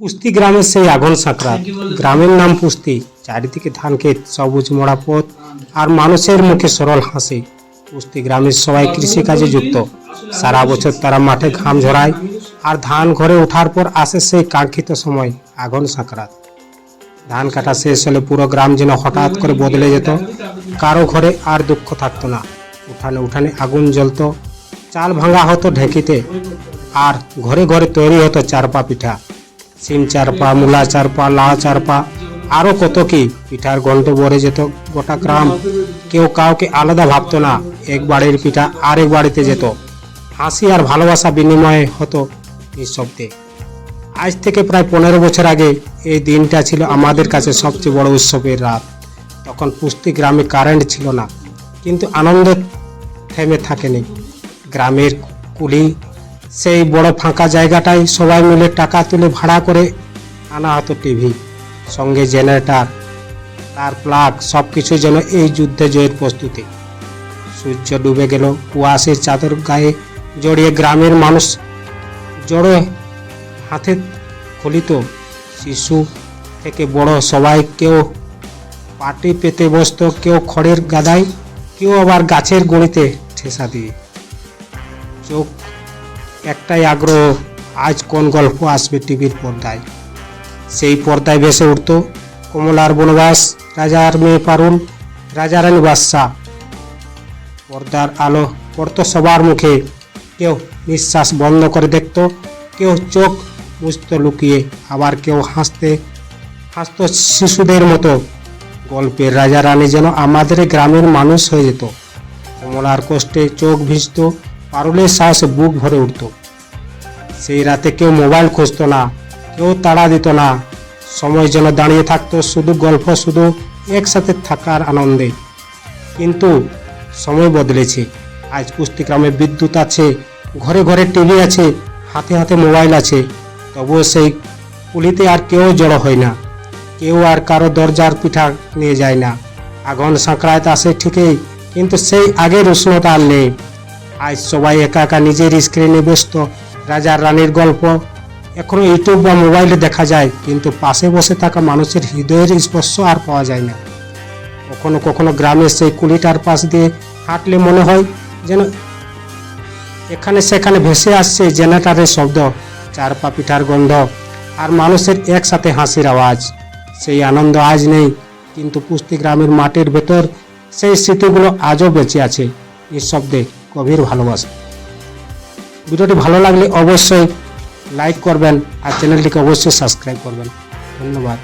পুস্তি গ্রামের সেই আগুন সাঁকড়াত গ্রামের নাম পুস্তি চারিদিকে ধান ক্ষেত সবুজ মোড়া পথ আর মানুষের মুখে সরল হাসি। পুস্তি গ্রামের সবাই কৃষিকাজে যুক্ত। সারা বছর তারা মাঠে ঘাম ঝরায় আর ধান ঘরে ওঠার পর আসে সেই কাঙ্ক্ষিত সময় আগুন সাঁকড়াত ধান কাটা শেষ হলে পুরো গ্রাম যেন হঠাৎ করে বদলে যেত। কারও ঘরে আর দুঃখ থাকতো না। উঠানে উঠানে আগুন জ্বলতো। চাল ভাঙা হতো ঢেঁকিতে আর ঘরে ঘরে তৈরি হতো চারপা পিঠা। সিম চারপা, মূলা চারপা, লাউ চারপা আরও কত কি? পিঠার গন্ধ ভরে যেত, গোটা গ্রাম। কেউ কাউকে আলাদা ভাবত না, এক বাড়ির পিঠা আরেক বাড়িতে যেত। হাসি আর ভালোবাসা বিনিময়ে হতো নিঃশব্দে আজ থেকে প্রায় পনেরো বছর আগে এই দিনটা ছিল আমাদের কাছে সবচেয়ে বড় উৎসবের রাত। তখন পুস্তি গ্রামে কারেন্ট ছিল না, কিন্তু আনন্দ থেমে থাকেনি। গ্রামের কুলি সেই বড় ফাঁকা জায়গাটায় সবাই মিলে টাকা তুলে ভাড়া করে আনা হতো টিভি, সঙ্গে জেনারেটর, তার প্লাগ সব কিছু যেন এই যুদ্ধে জয়ের প্রস্তুতি। সূর্য ডুবে গেল, কুয়াশের চাদর গায়ে জড়িয়ে গ্রামের মানুষ জড়ো হাতে খলিত। শিশু থেকে বড় সবাই কেউ পাটি পেতে বসত, কেউ খড়ের গাদায়, কেউ আবার গাছের গড়িতে ঠেসা দিয়ে। চোখ একটাই আগ্রহ, আজ কোন গল্প আসবে টিভির পর্দায়? সেই পর্দায় ভেসে উঠত কমলার বনবাস, রাজার মেয়ে পারুল রাজারানী বাদশাহ। পর্দার আলো পড়তো সবার মুখে। কেউ নিঃশ্বাস বন্ধ করে দেখত, কেউ চোখ মুছতো লুকিয়ে, আবার কেউ হাসতে, হাসত শিশুদের মতো। গল্পের রাজা রানী যেন আমাদের গ্রামের মানুষ হয়ে যেত। কমলার কষ্টে চোখ ভিজত পারুলের সাহসে বুক ভরে উঠত। সেই রাতে কেউ মোবাইল খুঁজতো না, কেউ তাড়া দিত না। সময় যেন দাঁড়িয়ে থাকতো, শুধু গল্প, শুধু একসাথে থাকার আনন্দে। কিন্তু সময় বদলেছে। আজ পুস্তিগ্রামে বিদ্যুৎ আছে, ঘরে ঘরে টিভি আছে, হাতে হাতে মোবাইল আছে। তবুও সেই কুলিতে আর কেউ জড়ো হয় না। কেউ আর কারও দরজার পিঠা নিয়ে যায় না। আগুন সাঁকড়াইতে আসে ঠিকই, কিন্তু সেই আগের উষ্ণতা আর নেই। আজ সবাই একা একা নিজের স্ক্রিনে ব্যস্ত। রাজার রানীর গল্প। এখনও ইউটিউব বা মোবাইলে দেখা যায়, কিন্তু পাশে বসে থাকা মানুষের হৃদয়ের স্পর্শ আর পাওয়া যায় না। কখনো কখনো গ্রামের সেই কুলিটার পাশ দিয়ে হাঁটলে মনে হয় যেন এখানে সেখানে ভেসে আসছে জেনারেটারের শব্দ চার পা পিঠার গন্ধ আর মানুষের একসাথে হাসির আওয়াজ। সেই আনন্দ আজ নেই, কিন্তু পুস্তি গ্রামের মাটির ভেতর সেই স্মৃতিগুলো আজও বেঁচে আছে। নিঃশব্দে গভীর ভালোবাসা। ভিডিওটি ভালো লাগলে অবশ্যই লাইক করবেন আর চ্যানেলটিকে অবশ্যই সাবস্ক্রাইব করবেন। ধন্যবাদ।